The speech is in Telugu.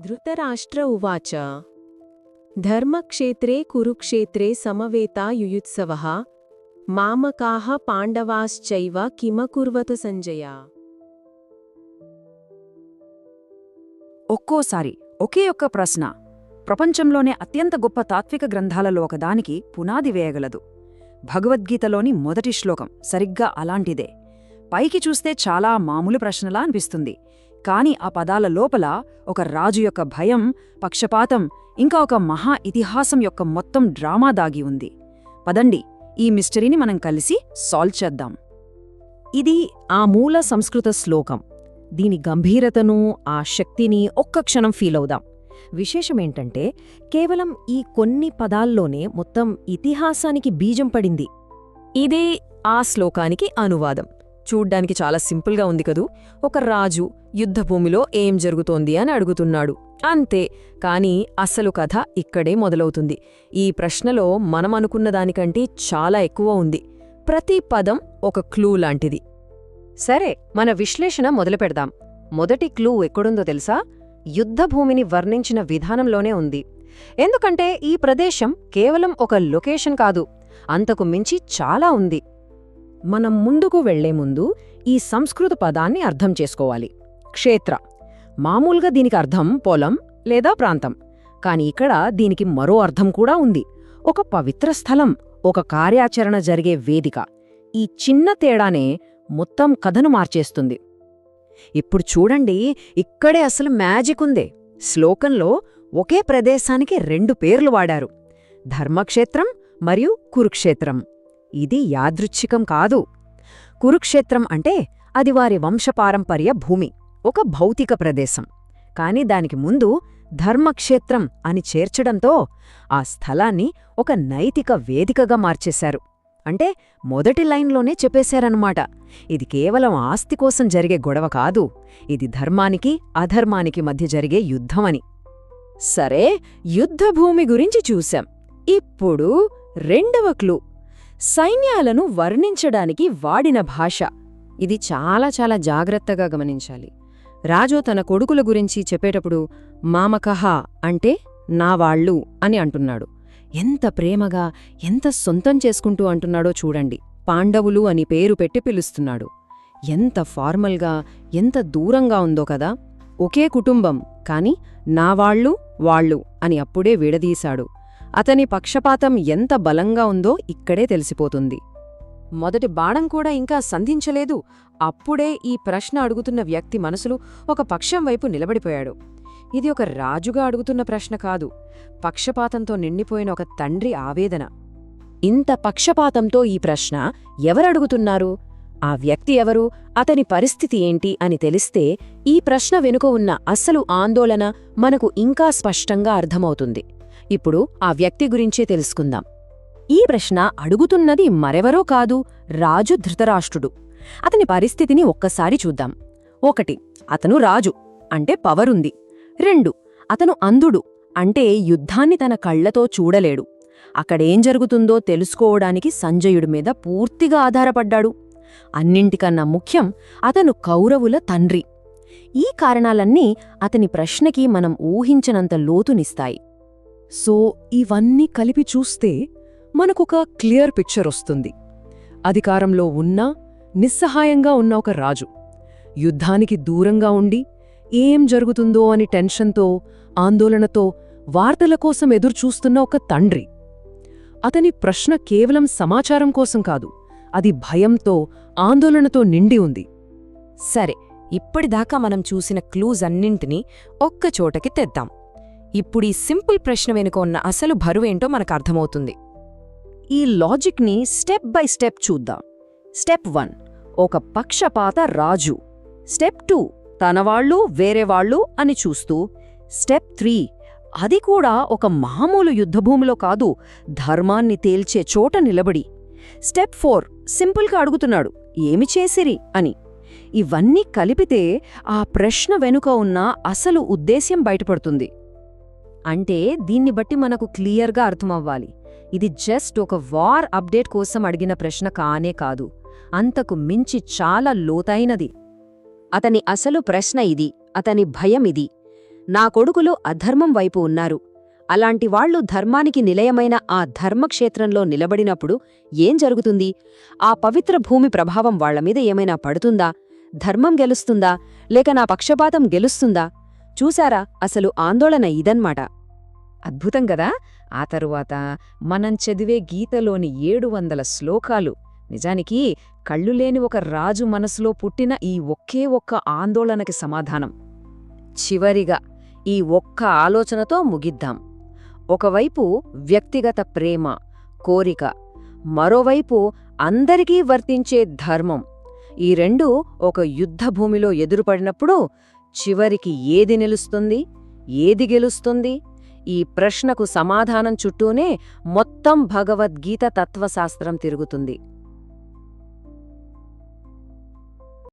ధృతరాష్ట్ర ఉవాచ. ధర్మక్షేత్రే కురుక్షేత్రే సమవేతా యుయుత్సవ. మామకాః పాండవాశ్చైవ కిమకుర్వతు సంజయ. ఒక్కోసారి ఒకే ఒక్క ప్రశ్న. ప్రపంచంలోనే అత్యంత గొప్ప తాత్విక గ్రంథాలలో ఒకదానికి పునాది వేయగలదు. భగవద్గీతలోని మొదటి శ్లోకం సరిగ్గా అలాంటిదే. పైకి చూస్తే చాలా మామూలు ప్రశ్నలా అనిపిస్తుంది. కాని ఆ పదాల లోపల ఒక రాజు యొక్క భయం పక్షపాతం ఇంకా ఒక మహా ఇతిహాసం యొక్క మొత్తం డ్రామా దాగి ఉంది. పదండి ఈ మిస్టరీని మనం కలిసి సాల్వ్ చేద్దాం. ఇది ఆ మూల సంస్కృత శ్లోకం. దీని గంభీరతను ఆ శక్తిని ఒక్క క్షణం ఫీలవుదాం విశేషమేంటంటే కేవలం ఈ కొన్ని పదాల్లోనే మొత్తం ఇతిహాసానికి బీజం పడింది. ఇదే ఆ శ్లోకానికి అనువాదం. చూడ్డానికి చాలా సింపుల్గా ఉంది కదూ. ఒక రాజు యుద్ధభూమిలో ఏం జరుగుతోంది అని అడుగుతున్నాడు. అంతే కాని అసలు కథ ఇక్కడే మొదలవుతుంది. ఈ ప్రశ్నలో మనం అనుకున్న దానికంటే చాలా ఎక్కువ ఉంది. ప్రతి పదం ఒక క్లూ లాంటిది. సరే మన విశ్లేషణ మొదలుపెడదాం మొదటి క్లూ ఎక్కడుందో తెలుసా? యుద్ధభూమిని వర్ణించిన విధానంలోనే ఉంది. ఎందుకంటే ఈ ప్రదేశం కేవలం ఒక లొకేషన్ కాదు అంతకు మించి చాలా ఉంది. మనం ముందుకు వెళ్ళే ముందు ఈ సంస్కృత పదాన్ని అర్థం చేసుకోవాలి. క్షేత్ర. మామూలుగా దీనికి అర్థం పొలం లేదా ప్రాంతం. కాని ఇక్కడ దీనికి మరో అర్థం కూడా ఉంది. ఒక పవిత్ర స్థలం ఒక కార్యాచరణ జరిగే వేదిక. ఈ చిన్న తేడానే మొత్తం కథను మార్చేస్తుంది. ఇప్పుడు చూడండి ఇక్కడే అసలు మ్యాజిక్ ఉందే. శ్లోకంలో ఒకే ప్రదేశానికి రెండు పేర్లు వాడారు. ధర్మక్షేత్రం మరియు కురుక్షేత్రం. ఇది యాదృచ్ఛికం కాదు. కురుక్షేత్రం అంటే అది వారి వంశపారంపర్య భూమి ఒక భౌతిక ప్రదేశం. కాని దానికి ముందు ధర్మక్షేత్రం అని చేర్చడంతో ఆ స్థలాన్ని ఒక నైతిక వేదికగా మార్చేశారు. అంటే మొదటి లైన్లోనే చెప్పేశారనమాట ఇది కేవలం ఆస్తి కోసం జరిగే గొడవ కాదు ఇది ధర్మానికి అధర్మానికి మధ్య జరిగే యుద్ధమని. సరే యుద్ధభూమి గురించి చూశాం. ఇప్పుడు రెండవ క్లూ. సైన్యాలను వర్ణించడానికి వాడిన భాష. ఇది చాలా చాలా జాగ్రత్తగా గమనించాలి. రాజు తన కొడుకుల గురించి చెప్పేటప్పుడు మామకహ అంటే నా వాళ్ళు అని అంటున్నాడు. ఎంత ప్రేమగా ఎంత సొంతం చేసుకుంటూ అంటున్నాడో చూడండి. పాండవులు అని పేరు పెట్టి పిలుస్తున్నాడు. ఎంత ఫార్మల్గా ఎంత దూరంగా ఉందో కదా. ఒకే కుటుంబం కాని నావాళ్ళు వాళ్ళు అని అప్పుడే విడదీశాడు. అతని పక్షపాతం ఎంత బలంగా ఉందో ఇక్కడే తెలిసిపోతుంది. మొదటి బాణం కూడా ఇంకా సంధించలేదు. అప్పుడే ఈ ప్రశ్న అడుగుతున్న వ్యక్తి మనసులు ఒక పక్షం వైపు నిలబడిపోయాడు. ఇది ఒక రాజుగా అడుగుతున్న ప్రశ్న కాదు. పక్షపాతంతో నిండిపోయిన ఒక తండ్రి ఆవేదన. ఇంత పక్షపాతంతో ఈ ప్రశ్న ఎవరడుగుతున్నారు ఆ వ్యక్తి ఎవరు? అతని పరిస్థితి ఏంటి అని తెలిస్తే ఈ ప్రశ్న వెనుక ఉన్న అసలు ఆందోళన మనకు ఇంకా స్పష్టంగా అర్థమవుతుంది. ఇప్పుడు ఆ వ్యక్తి గురించే తెలుసుకుందాం. ఈ ప్రశ్న అడుగుతున్నది మరెవరో కాదు రాజు ధృతరాష్ట్రుడు. అతని పరిస్థితిని ఒక్కసారి చూద్దాం. ఒకటి అతను రాజు అంటే పవరుంది. రెండు అతను అంధుడు అంటే యుద్ధాన్ని తన కళ్ళతో చూడలేడు. అక్కడేం జరుగుతుందో తెలుసుకోవడానికి సంజయుడి మీద పూర్తిగా ఆధారపడ్డాడు. అన్నింటికన్నా ముఖ్యం అతను కౌరవుల తండ్రి. ఈ కారణాలన్నీ అతని ప్రశ్నకి మనం ఊహించనంత లోతునిస్తాయి. సో ఇవన్నీ కలిపి చూస్తే మనకొక క్లియర్ పిక్చర్ వస్తుంది. అధికారంలో ఉన్నా నిస్సహాయంగా ఉన్న ఒక రాజు. యుద్ధానికి దూరంగా ఉండి ఏం జరుగుతుందో అని టెన్షన్తో ఆందోళనతో వార్తల కోసం ఎదురుచూస్తున్న ఒక తండ్రి. అతని ప్రశ్న కేవలం సమాచారం కోసం కాదు అది భయంతో ఆందోళనతో నిండి ఉంది. సరే ఇప్పటిదాకా మనం చూసిన క్లూజ్ అన్నింటినీ ఒక్కచోటకి తెద్దాం. ఇప్పుడీ సింపుల్ ప్రశ్న వెనుక ఉన్న అసలు బరువేంటో మనకు అర్థమవుతుంది. ఈ లాజిక్ని స్టెప్ బై స్టెప్ చూద్దాం. స్టెప్ వన్ ఒక పక్షపాత రాజు. స్టెప్ టూ తనవాళ్ళు వేరేవాళ్ళు అని చూస్తూ. స్టెప్ త్రీ అది కూడా ఒక మామూలు యుద్ధభూమిలో కాదు ధర్మాన్ని తేల్చే చోట నిలబడి. స్టెప్ ఫోర్ సింపుల్గా అడుగుతున్నాడు ఏమి చేసిరి? అని. ఇవన్నీ కలిపితే ఆ ప్రశ్న వెనుక ఉన్న అసలు ఉద్దేశ్యం బయటపడుతుంది. అంటే దీన్ని బట్టి మనకు క్లియర్గా అర్థమవ్వాలి. ఇది జస్ట్ ఒక వార్ అప్డేట్ కోసం అడిగిన ప్రశ్న కానే కాదు. అంతకు మించి చాలా లోతైనది. అతని అసలు ప్రశ్న ఇది అతని భయం ఇది. నా కొడుకులు అధర్మం వైపు ఉన్నారు. అలాంటి వాళ్ళు ధర్మానికి నిలయమైన ఆ ధర్మక్షేత్రంలో నిలబడినప్పుడు ఏం జరుగుతుంది? ఆ పవిత్ర భూమి ప్రభావం వాళ్ళమీద ఏమైనా పడుతుందా? ధర్మం గెలుస్తుందా? లేక నా పక్షపాతం గెలుస్తుందా? చూశారా? అసలు ఆందోళన ఇదన్మాట. అద్భుతం గదా? ఆ తరువాత మనం చదివే గీతలోని ఏడు వందల శ్లోకాలు. నిజానికి కళ్ళు లేని ఒక రాజు మనసులో పుట్టిన ఈ ఒకే ఒక్క ఆందోళనకి సమాధానం. చివరిగా ఈ ఒక్క ఆలోచనతో ముగిద్దాం. ఒకవైపు వ్యక్తిగత ప్రేమ కోరిక మరోవైపు అందరికీ వర్తించే ధర్మం. ఈ రెండు ఒక యుద్ధభూమిలో ఎదురుపడినప్పుడు చివరికి ఏది నిలుస్తుంది? ఏది గెలుస్తుంది? ఈ ప్రశ్నకు సమాధానం చుట్టూనే మొత్తం భగవద్గీత తత్వశాస్త్రం తిరుగుతుంది.